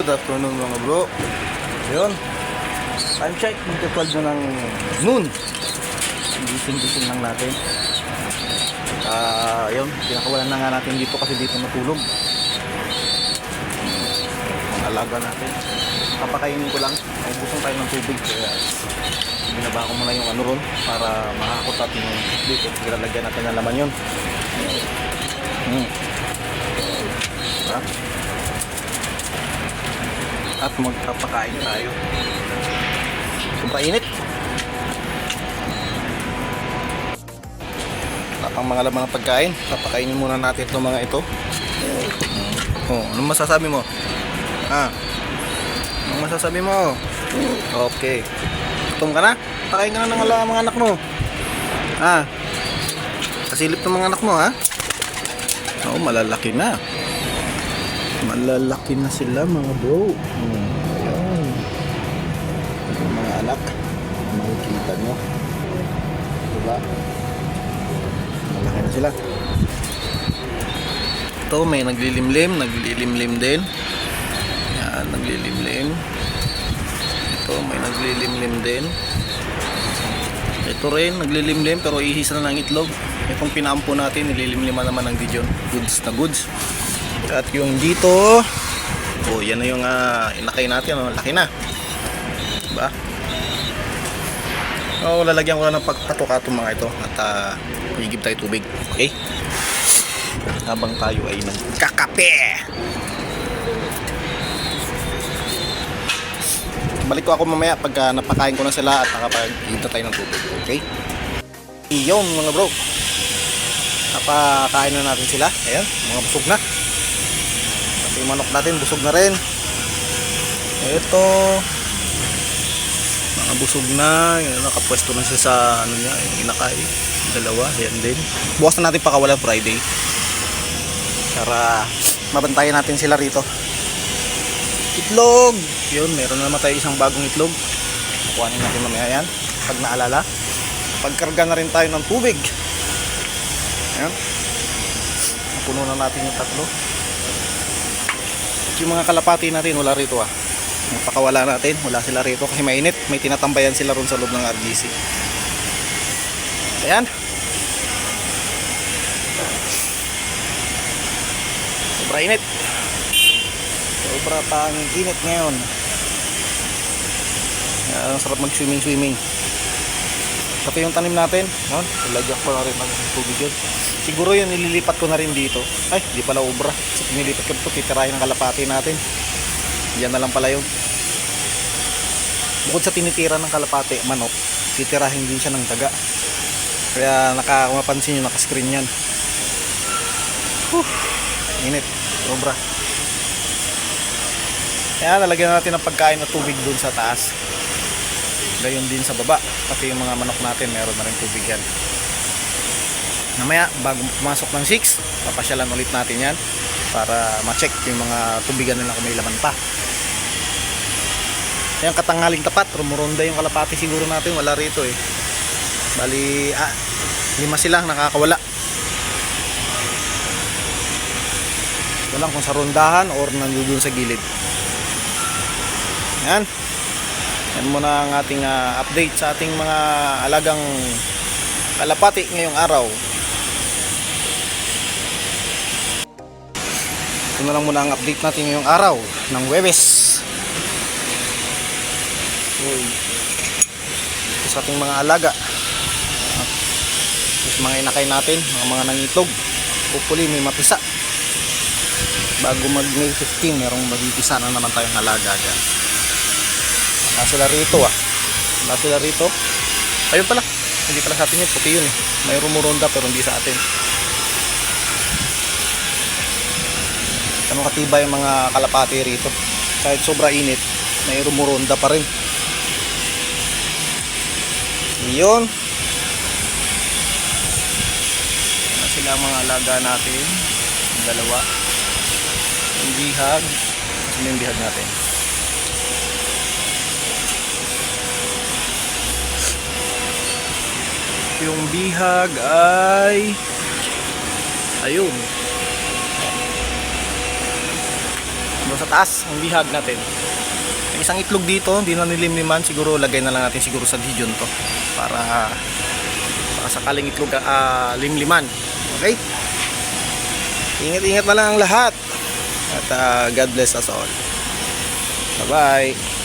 Good afternoon mga bro. Yun. Time check. Magka-12 na ng noon. Gising-gising lang natin. Ah, yun. Pinakawalan na nga natin dito kasi dito natulog. Ang alaga natin. Papakainin ko lang. May busong tayo ng tubig. Kaya binaba ko muna yung ano ron para makakot natin yung dito. Lalagyan natin ng laman yun. Hmm. Diba? At magpapakain tayo. Sobrang init. Wala pang mga laman ng pagkain. Papakainin muna natin itong mga ito. Oh, ano masasabi mo? Ha? Ano masasabi mo? Okay. Gutom ka na? Pakain ka na ng mga anak mo. Ha? Kasilip ng mga anak mo, ha? Oo, malalaki na. Malalaki na sila mga bro. Hmm. Ayan. Yung mga anak. Makikita nyo. Diba? Malaki na sila. Ito may naglilimlim. Naglilimlim din. Yan, naglilimlim. Ito may naglilimlim din. Ito rin, naglilimlim pero ihis na ng itlog. Itong pinampo natin, nililimliman naman ng Dijon. Goods na goods. At yung dito, oh, yan na yung uh, inakay natin, oh, laki na. Diba? Oh, lalagyan ko na ng pagpatuka itong mga ito at uh, higib tayo tubig. Okay? Habang tayo ay nagkakape. Balik ko ako mamaya pag uh, napakain ko na sila at nakapag-higib na tayo ng tubig. Okay? Iyon mga bro. Napakain na natin sila. Ayan, mga busog na. Yung manok natin, busog na rin. Ito. Mga busog na. Nakapwesto na siya sa ano niya, yung inakay. Dalawa, yan din. Bukas na natin pakawalan Friday. Para mabantayan natin sila rito. Itlog! Yun, meron na naman tayo isang bagong itlog. Kukuhanin natin mamaya yan. Pag naalala. Pagkarga na rin tayo ng tubig. Ayan. Napuno na natin yung tatlo. Yung mga kalapati natin, wala rito ah. Napakawala natin, wala sila rito kasi mainit. May tinatambayan sila ron sa loob ng RGC. Ayan. Sobra init. Sobra pang init ngayon. Ang sarap mag-swimming-swimming. Pati yung tanim natin, no? Lagyan ko na rin ng tubig yun. Siguro yun, nililipat ko na rin dito. Ay, di pala ubra. So, nilipat ko ito, titirahin ng kalapati natin. Yan na lang pala yun. Bukod sa tinitira ng kalapati, manok, titirahin din siya ng daga. Kaya naka, kung mapansin nyo, naka-screen yan. Whew, init. Sobra. Kaya nalagyan natin ng pagkain at tubig dun sa taas. Gayon din sa baba. Pati yung mga manok natin, meron na rin tubig yan. Namaya, bago pumasok ng 6, papasyalan ulit natin yan para ma-check yung mga tubigan nila kung may laman pa. Yan, katangaling tapat, rumuronda yung kalapati siguro natin, wala rito eh. Bali, ah, lima sila nakakawala. Walang kung sa rondahan or nandoon sa gilid. Yan. Yan muna ang ating ah, update sa ating mga alagang kalapati ngayong araw. Ito na lang muna ang update natin ngayong araw ng Webes. Ito sa ating mga alaga. Sa mga inakay natin, mga mga nangitlog. Hopefully may mapisa. Bago mag May 15, merong magpipisa na naman tayong alaga dyan. Wala sila rito ah. Wala sila rito. Ayun pala. Hindi pala sa atin yun. Puti yun eh. May rumuronda pero hindi sa atin. Ganun katibay yung mga kalapati rito. Kahit sobra init, may rumuronda pa rin. Yun. Na sila mga alaga natin. Dalawa. Yung bihag. Sino yung bihag natin? Yung bihag ay ayun. Doon sa taas ang bihag natin. May isang itlog dito hindi na nilimliman. Siguro lagay na lang natin siguro sa dijon to para para sakaling itlog ah, limliman. Okay? Ingat ingat na lang ang lahat. At ah, God bless us all. Bye bye